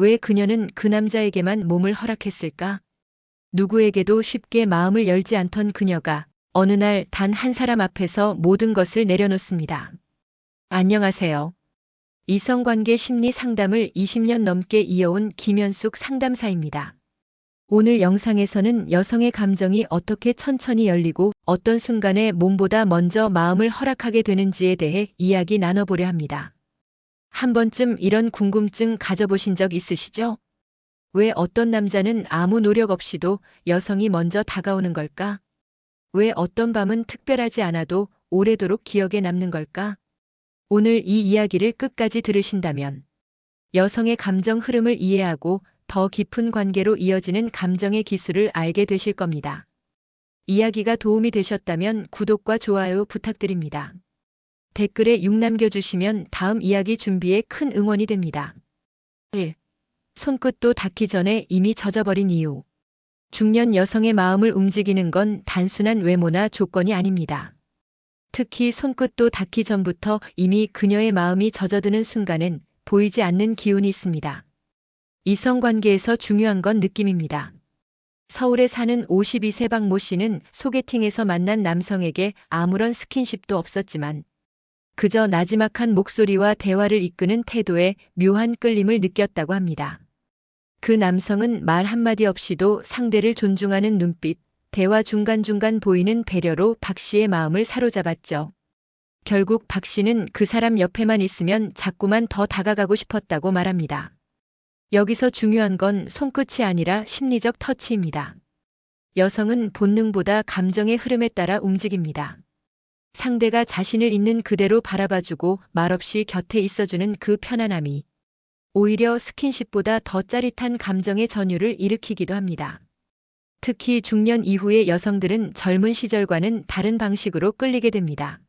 왜 그녀는 그 남자에게만 몸을 허락했을까? 누구에게도 쉽게 마음을 열지 않던 그녀가 어느 날 단 한 사람 앞에서 모든 것을 내려놓습니다. 안녕하세요. 이성관계 심리 상담을 20년 넘게 이어온 김현숙 상담사입니다. 오늘 영상에서는 여성의 감정이 어떻게 천천히 열리고 어떤 순간에 몸보다 먼저 마음을 허락하게 되는지에 대해 이야기 나눠보려 합니다. 한 번쯤 이런 궁금증 가져보신 적 있으시죠? 왜 어떤 남자는 아무 노력 없이도 여성이 먼저 다가오는 걸까? 왜 어떤 밤은 특별하지 않아도 오래도록 기억에 남는 걸까? 오늘 이 이야기를 끝까지 들으신다면 여성의 감정 흐름을 이해하고 더 깊은 관계로 이어지는 감정의 기술을 알게 되실 겁니다. 이야기가 도움이 되셨다면 구독과 좋아요 부탁드립니다. 댓글에 6 남겨주시면 다음 이야기 준비에 큰 응원이 됩니다. 1. 손끝도 닿기 전에 이미 젖어버린 이유. 중년 여성의 마음을 움직이는 건 단순한 외모나 조건이 아닙니다. 특히 손끝도 닿기 전부터 이미 그녀의 마음이 젖어드는 순간엔 보이지 않는 기운이 있습니다. 이성관계에서 중요한 건 느낌입니다. 서울에 사는 52세 박모 씨는 소개팅에서 만난 남성에게 아무런 스킨십도 없었지만 그저 나지막한 목소리와 대화를 이끄는 태도에 묘한 끌림을 느꼈다고 합니다. 그 남성은 말 한마디 없이도 상대를 존중하는 눈빛, 대화 중간중간 보이는 배려로 박 씨의 마음을 사로잡았죠. 결국 박 씨는 그 사람 옆에만 있으면 자꾸만 더 다가가고 싶었다고 말합니다. 여기서 중요한 건 손끝이 아니라 심리적 터치입니다. 여성은 본능보다 감정의 흐름에 따라 움직입니다. 상대가 자신을 있는 그대로 바라봐주고 말없이 곁에 있어주는 그 편안함이 오히려 스킨십보다 더 짜릿한 감정의 전율을 일으키기도 합니다. 특히 중년 이후의 여성들은 젊은 시절과는 다른 방식으로 끌리게 됩니다.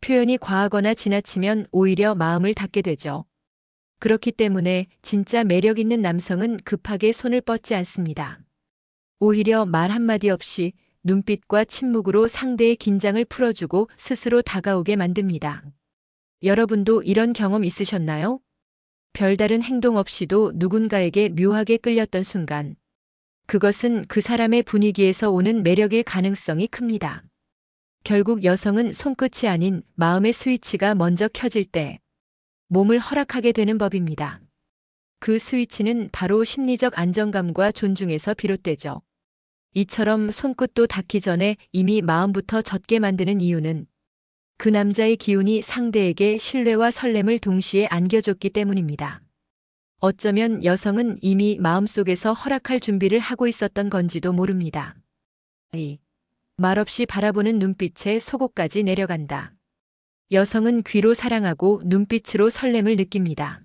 표현이 과하거나 지나치면 오히려 마음을 닫게 되죠. 그렇기 때문에 진짜 매력 있는 남성은 급하게 손을 뻗지 않습니다. 오히려 말 한마디 없이 눈빛과 침묵으로 상대의 긴장을 풀어주고 스스로 다가오게 만듭니다. 여러분도 이런 경험 있으셨나요? 별다른 행동 없이도 누군가에게 묘하게 끌렸던 순간. 그것은 그 사람의 분위기에서 오는 매력일 가능성이 큽니다. 결국 여성은 손끝이 아닌 마음의 스위치가 먼저 켜질 때 몸을 허락하게 되는 법입니다. 그 스위치는 바로 심리적 안정감과 존중에서 비롯되죠. 이처럼 손끝도 닿기 전에 이미 마음부터 젖게 만드는 이유는 그 남자의 기운이 상대에게 신뢰와 설렘을 동시에 안겨줬기 때문입니다. 어쩌면 여성은 이미 마음속에서 허락할 준비를 하고 있었던 건지도 모릅니다. 이 말없이 바라보는 눈빛에 속옷까지 내려간다. 여성은 귀로 사랑하고 눈빛으로 설렘을 느낍니다.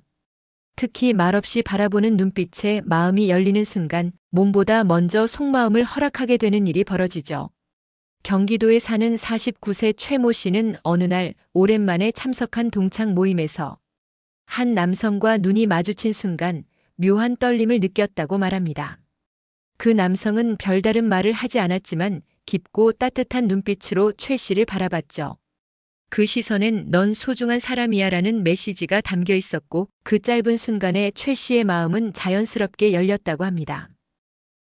특히 말없이 바라보는 눈빛에 마음이 열리는 순간 몸보다 먼저 속마음을 허락하게 되는 일이 벌어지죠. 경기도에 사는 49세 최모 씨는 어느 날 오랜만에 참석한 동창 모임에서 한 남성과 눈이 마주친 순간 묘한 떨림을 느꼈다고 말합니다. 그 남성은 별다른 말을 하지 않았지만 깊고 따뜻한 눈빛으로 최 씨를 바라봤죠. 그 시선엔 넌 소중한 사람이야 라는 메시지가 담겨 있었고 그 짧은 순간에 최 씨의 마음은 자연스럽게 열렸다고 합니다.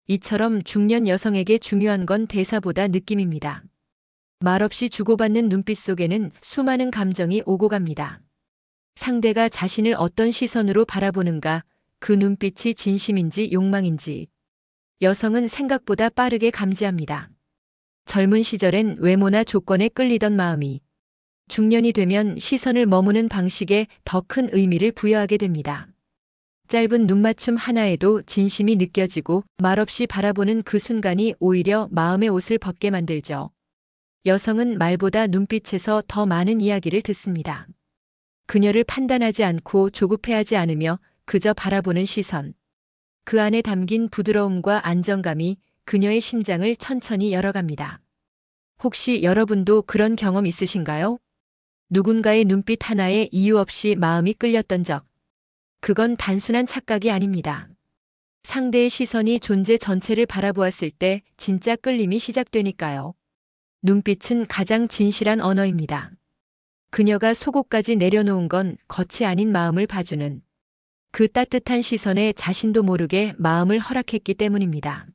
이처럼 중년 여성에게 중요한 건 대사보다 느낌입니다. 말없이 주고받는 눈빛 속에는 수많은 감정이 오고 갑니다. 상대가 자신을 어떤 시선으로 바라보는가, 그 눈빛이 진심인지 욕망인지 여성은 생각보다 빠르게 감지합니다. 젊은 시절엔 외모나 조건에 끌리던 마음이 중년이 되면 시선을 머무는 방식에 더 큰 의미를 부여하게 됩니다. 짧은 눈맞춤 하나에도 진심이 느껴지고 말없이 바라보는 그 순간이 오히려 마음의 옷을 벗게 만들죠. 여성은 말보다 눈빛에서 더 많은 이야기를 듣습니다. 그녀를 판단하지 않고 조급해하지 않으며 그저 바라보는 시선. 그 안에 담긴 부드러움과 안정감이 그녀의 심장을 천천히 열어갑니다. 혹시 여러분도 그런 경험 있으신가요? 누군가의 눈빛 하나에 이유 없이 마음이 끌렸던 적. 그건 단순한 착각이 아닙니다. 상대의 시선이 존재 전체를 바라보았을 때 진짜 끌림이 시작되니까요. 눈빛은 가장 진실한 언어입니다. 그녀가 속옷까지 내려놓은 건 겉이 아닌 마음을 봐주는 그 따뜻한 시선에 자신도 모르게 마음을 허락했기 때문입니다.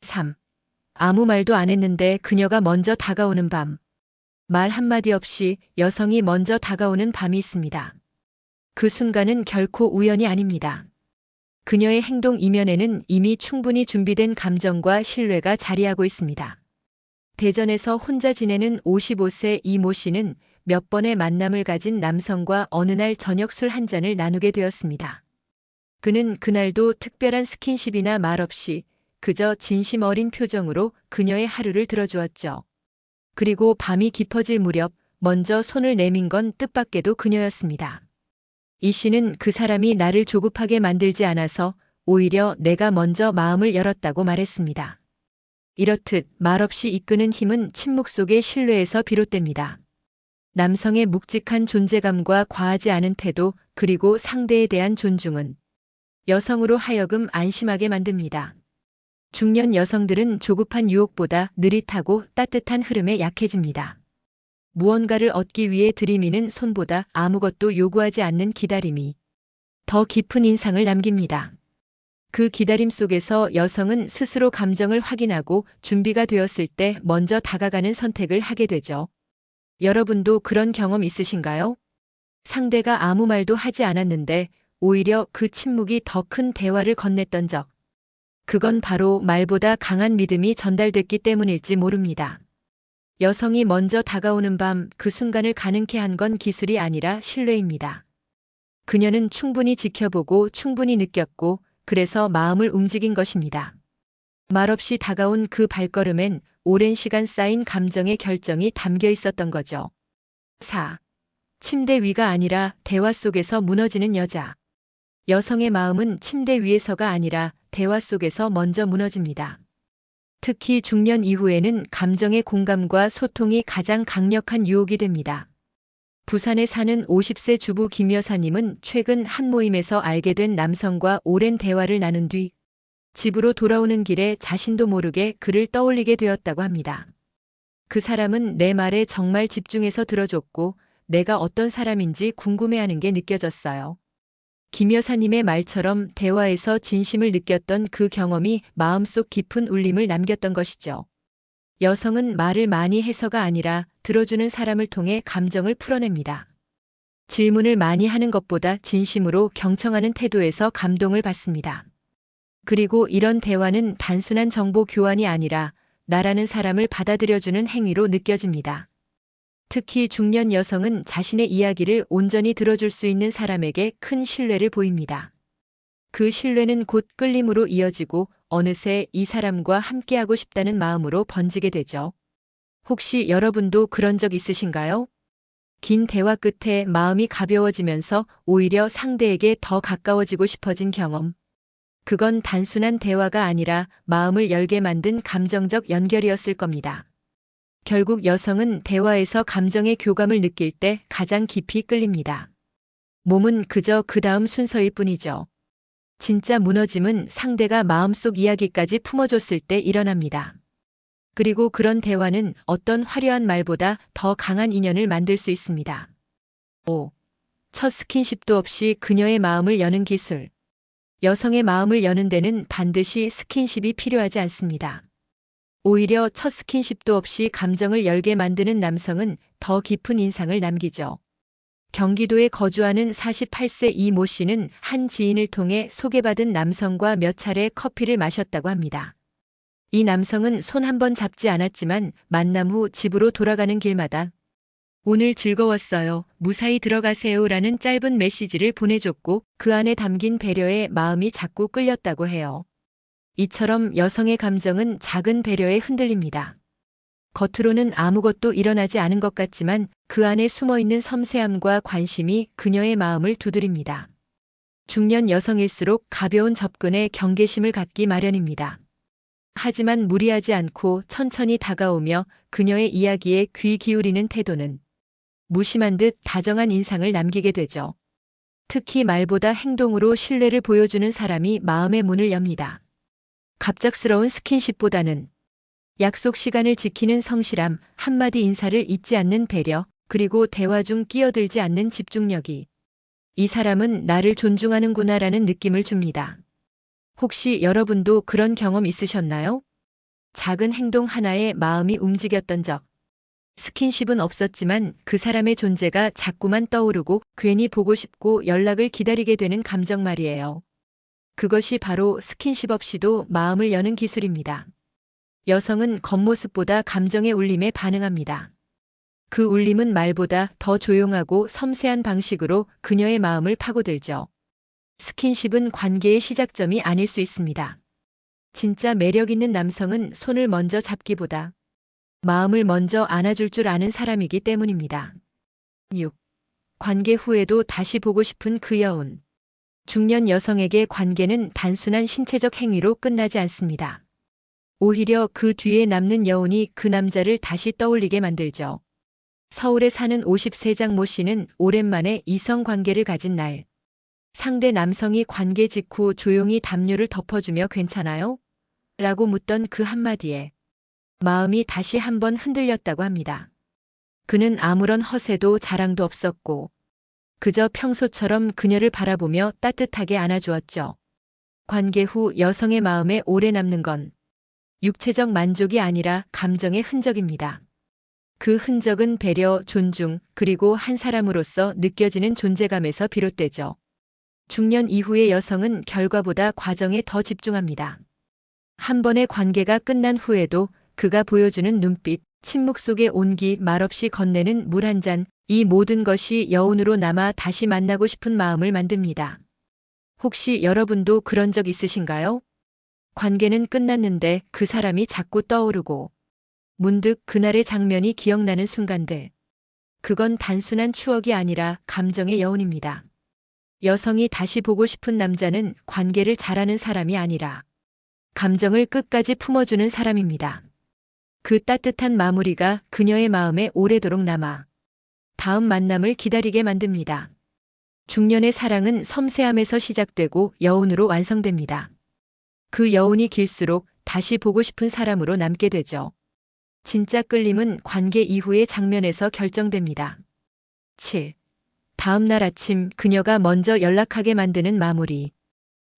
3. 아무 말도 안 했는데 그녀가 먼저 다가오는 밤. 말 한마디 없이 여성이 먼저 다가오는 밤이 있습니다. 그 순간은 결코 우연이 아닙니다. 그녀의 행동 이면에는 이미 충분히 준비된 감정과 신뢰가 자리하고 있습니다. 대전에서 혼자 지내는 55세 이모 씨는 몇 번의 만남을 가진 남성과 어느 날 저녁 술 한 잔을 나누게 되었습니다. 그는 그날도 특별한 스킨십이나 말 없이 그저 진심 어린 표정으로 그녀의 하루를 들어주었죠. 그리고 밤이 깊어질 무렵 먼저 손을 내민 건 뜻밖에도 그녀였습니다. 이 씨는 그 사람이 나를 조급하게 만들지 않아서 오히려 내가 먼저 마음을 열었다고 말했습니다. 이렇듯 말없이 이끄는 힘은 침묵 속의 신뢰에서 비롯됩니다. 남성의 묵직한 존재감과 과하지 않은 태도 그리고 상대에 대한 존중은 여성으로 하여금 안심하게 만듭니다. 중년 여성들은 조급한 유혹보다 느릿하고 따뜻한 흐름에 약해집니다. 무언가를 얻기 위해 들이미는 손보다 아무것도 요구하지 않는 기다림이 더 깊은 인상을 남깁니다. 그 기다림 속에서 여성은 스스로 감정을 확인하고 준비가 되었을 때 먼저 다가가는 선택을 하게 되죠. 여러분도 그런 경험 있으신가요? 상대가 아무 말도 하지 않았는데 오히려 그 침묵이 더 큰 대화를 건넸던 적. 그건 바로 말보다 강한 믿음이 전달됐기 때문일지 모릅니다. 여성이 먼저 다가오는 밤 그 순간을 가능케 한 건 기술이 아니라 신뢰입니다. 그녀는 충분히 지켜보고 충분히 느꼈고 그래서 마음을 움직인 것입니다. 말없이 다가온 그 발걸음엔 오랜 시간 쌓인 감정의 결정이 담겨 있었던 거죠. 4. 침대 위가 아니라 대화 속에서 무너지는 여자. 여성의 마음은 침대 위에서가 아니라 대화 속에서 먼저 무너집니다. 특히 중년 이후에는 감정의 공감과 소통이 가장 강력한 유혹이 됩니다. 부산에 사는 50세 주부 김 여사님은 최근 한 모임에서 알게 된 남성과 오랜 대화를 나눈 뒤 집으로 돌아오는 길에 자신도 모르게 그를 떠올리게 되었다고 합니다. 그 사람은 내 말에 정말 집중해서 들어줬고 내가 어떤 사람인지 궁금해하는 게 느껴졌어요. 김 여사님의 말처럼 대화에서 진심을 느꼈던 그 경험이 마음속 깊은 울림을 남겼던 것이죠. 여성은 말을 많이 해서가 아니라 들어주는 사람을 통해 감정을 풀어냅니다. 질문을 많이 하는 것보다 진심으로 경청하는 태도에서 감동을 받습니다. 그리고 이런 대화는 단순한 정보 교환이 아니라 나라는 사람을 받아들여주는 행위로 느껴집니다. 특히 중년 여성은 자신의 이야기를 온전히 들어줄 수 있는 사람에게 큰 신뢰를 보입니다. 그 신뢰는 곧 끌림으로 이어지고 어느새 이 사람과 함께하고 싶다는 마음으로 번지게 되죠. 혹시 여러분도 그런 적 있으신가요? 긴 대화 끝에 마음이 가벼워지면서 오히려 상대에게 더 가까워지고 싶어진 경험. 그건 단순한 대화가 아니라 마음을 열게 만든 감정적 연결이었을 겁니다. 결국 여성은 대화에서 감정의 교감을 느낄 때 가장 깊이 끌립니다. 몸은 그저 그 다음 순서일 뿐이죠. 진짜 무너짐은 상대가 마음속 이야기까지 품어줬을 때 일어납니다. 그리고 그런 대화는 어떤 화려한 말보다 더 강한 인연을 만들 수 있습니다. 5. 첫 스킨십도 없이 그녀의 마음을 여는 기술. 여성의 마음을 여는 데는 반드시 스킨십이 필요하지 않습니다. 오히려 첫 스킨십도 없이 감정을 열게 만드는 남성은 더 깊은 인상을 남기죠. 경기도에 거주하는 48세 이 모 씨는 한 지인을 통해 소개받은 남성과 몇 차례 커피를 마셨다고 합니다. 이 남성은 손 한 번 잡지 않았지만 만남 후 집으로 돌아가는 길마다 오늘 즐거웠어요. 무사히 들어가세요. 라는 짧은 메시지를 보내줬고 그 안에 담긴 배려에 마음이 자꾸 끌렸다고 해요. 이처럼 여성의 감정은 작은 배려에 흔들립니다. 겉으로는 아무것도 일어나지 않은 것 같지만 그 안에 숨어 있는 섬세함과 관심이 그녀의 마음을 두드립니다. 중년 여성일수록 가벼운 접근에 경계심을 갖기 마련입니다. 하지만 무리하지 않고 천천히 다가오며 그녀의 이야기에 귀 기울이는 태도는 무심한 듯 다정한 인상을 남기게 되죠. 특히 말보다 행동으로 신뢰를 보여주는 사람이 마음의 문을 엽니다. 갑작스러운 스킨십보다는 약속 시간을 지키는 성실함, 한마디 인사를 잊지 않는 배려, 그리고 대화 중 끼어들지 않는 집중력이 이 사람은 나를 존중하는구나라는 느낌을 줍니다. 혹시 여러분도 그런 경험 있으셨나요? 작은 행동 하나에 마음이 움직였던 적. 스킨십은 없었지만 그 사람의 존재가 자꾸만 떠오르고 괜히 보고 싶고 연락을 기다리게 되는 감정 말이에요. 그것이 바로 스킨십 없이도 마음을 여는 기술입니다. 여성은 겉모습보다 감정의 울림에 반응합니다. 그 울림은 말보다 더 조용하고 섬세한 방식으로 그녀의 마음을 파고들죠. 스킨십은 관계의 시작점이 아닐 수 있습니다. 진짜 매력 있는 남성은 손을 먼저 잡기보다 마음을 먼저 안아줄 줄 아는 사람이기 때문입니다. 6. 관계 후에도 다시 보고 싶은 그 여운. 중년 여성에게 관계는 단순한 신체적 행위로 끝나지 않습니다. 오히려 그 뒤에 남는 여운이 그 남자를 다시 떠올리게 만들죠. 서울에 사는 50세장 모 씨는 오랜만에 이성 관계를 가진 날. 상대 남성이 관계 직후 조용히 담요를 덮어주며 괜찮아요? 라고 묻던 그 한마디에 마음이 다시 한번 흔들렸다고 합니다. 그는 아무런 허세도 자랑도 없었고 그저 평소처럼 그녀를 바라보며 따뜻하게 안아주었죠. 관계 후 여성의 마음에 오래 남는 건 육체적 만족이 아니라 감정의 흔적입니다. 그 흔적은 배려, 존중, 그리고 한 사람으로서 느껴지는 존재감에서 비롯되죠. 중년 이후의 여성은 결과보다 과정에 더 집중합니다. 한 번의 관계가 끝난 후에도 그가 보여주는 눈빛, 침묵 속의 온기, 말없이 건네는 물 한 잔, 이 모든 것이 여운으로 남아 다시 만나고 싶은 마음을 만듭니다. 혹시 여러분도 그런 적 있으신가요? 관계는 끝났는데 그 사람이 자꾸 떠오르고 문득 그날의 장면이 기억나는 순간들. 그건 단순한 추억이 아니라 감정의 여운입니다. 여성이 다시 보고 싶은 남자는 관계를 잘하는 사람이 아니라 감정을 끝까지 품어주는 사람입니다. 그 따뜻한 마무리가 그녀의 마음에 오래도록 남아 다음 만남을 기다리게 만듭니다. 중년의 사랑은 섬세함에서 시작되고 여운으로 완성됩니다. 그 여운이 길수록 다시 보고 싶은 사람으로 남게 되죠. 진짜 끌림은 관계 이후의 장면에서 결정됩니다. 7. 다음 날 아침 그녀가 먼저 연락하게 만드는 마무리.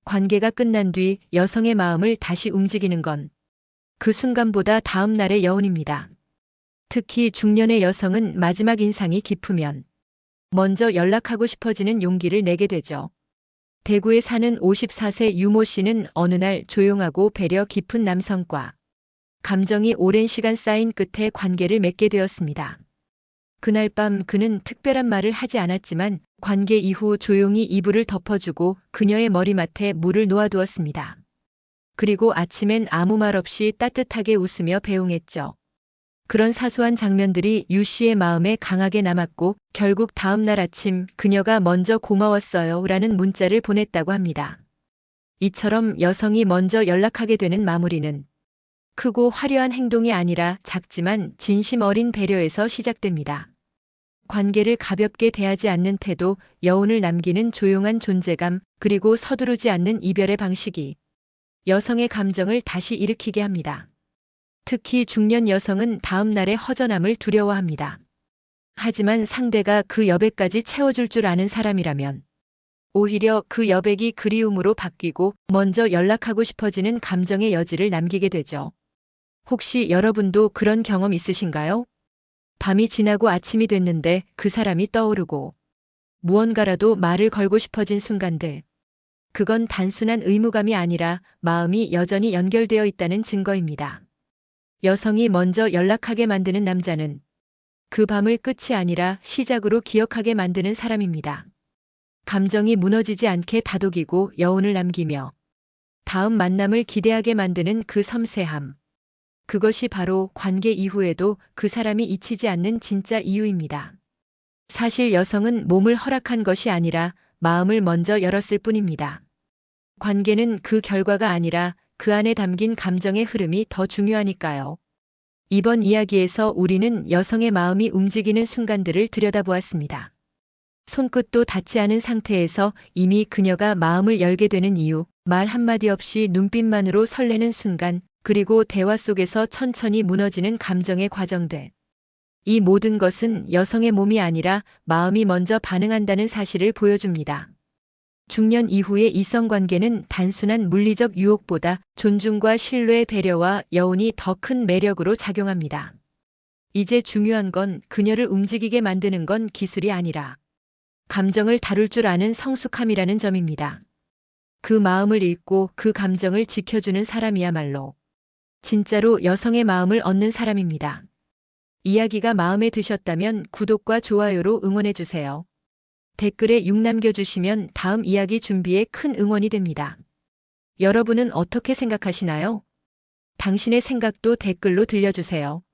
관계가 끝난 뒤 여성의 마음을 다시 움직이는 건 그 순간보다 다음 날의 여운입니다. 특히 중년의 여성은 마지막 인상이 깊으면 먼저 연락하고 싶어지는 용기를 내게 되죠. 대구에 사는 54세 유모 씨는 어느 날 조용하고 배려 깊은 남성과 감정이 오랜 시간 쌓인 끝에 관계를 맺게 되었습니다. 그날 밤 그는 특별한 말을 하지 않았지만 관계 이후 조용히 이불을 덮어주고 그녀의 머리맡에 물을 놓아두었습니다. 그리고 아침엔 아무 말 없이 따뜻하게 웃으며 배웅했죠. 그런 사소한 장면들이 유 씨의 마음에 강하게 남았고 결국 다음 날 아침 그녀가 먼저 고마웠어요 라는 문자를 보냈다고 합니다. 이처럼 여성이 먼저 연락하게 되는 마무리는 크고 화려한 행동이 아니라 작지만 진심 어린 배려에서 시작됩니다. 관계를 가볍게 대하지 않는 태도, 여운을 남기는 조용한 존재감, 그리고 서두르지 않는 이별의 방식이 여성의 감정을 다시 일으키게 합니다. 특히 중년 여성은 다음 날의 허전함을 두려워합니다. 하지만 상대가 그 여백까지 채워줄 줄 아는 사람이라면 오히려 그 여백이 그리움으로 바뀌고 먼저 연락하고 싶어지는 감정의 여지를 남기게 되죠. 혹시 여러분도 그런 경험 있으신가요? 밤이 지나고 아침이 됐는데 그 사람이 떠오르고 무언가라도 말을 걸고 싶어진 순간들. 그건 단순한 의무감이 아니라 마음이 여전히 연결되어 있다는 증거입니다. 여성이 먼저 연락하게 만드는 남자는 그 밤을 끝이 아니라 시작으로 기억하게 만드는 사람입니다. 감정이 무너지지 않게 다독이고 여운을 남기며 다음 만남을 기대하게 만드는 그 섬세함. 그것이 바로 관계 이후에도 그 사람이 잊히지 않는 진짜 이유입니다. 사실 여성은 몸을 허락한 것이 아니라 마음을 먼저 열었을 뿐입니다. 관계는 그 결과가 아니라 그 안에 담긴 감정의 흐름이 더 중요하니까요. 이번 이야기에서 우리는 여성의 마음이 움직이는 순간들을 들여다보았습니다. 손끝도 닿지 않은 상태에서 이미 그녀가 마음을 열게 되는 이유, 말 한마디 없이 눈빛만으로 설레는 순간, 그리고 대화 속에서 천천히 무너지는 감정의 과정들. 이 모든 것은 여성의 몸이 아니라 마음이 먼저 반응한다는 사실을 보여줍니다. 중년 이후의 이성 관계는 단순한 물리적 유혹보다 존중과 신뢰, 배려와 여운이 더 큰 매력으로 작용합니다. 이제 중요한 건 그녀를 움직이게 만드는 건 기술이 아니라 감정을 다룰 줄 아는 성숙함이라는 점입니다. 그 마음을 읽고 그 감정을 지켜주는 사람이야말로 진짜로 여성의 마음을 얻는 사람입니다. 이야기가 마음에 드셨다면 구독과 좋아요로 응원해주세요. 댓글에 6 남겨주시면 다음 이야기 준비에 큰 응원이 됩니다. 여러분은 어떻게 생각하시나요? 당신의 생각도 댓글로 들려주세요.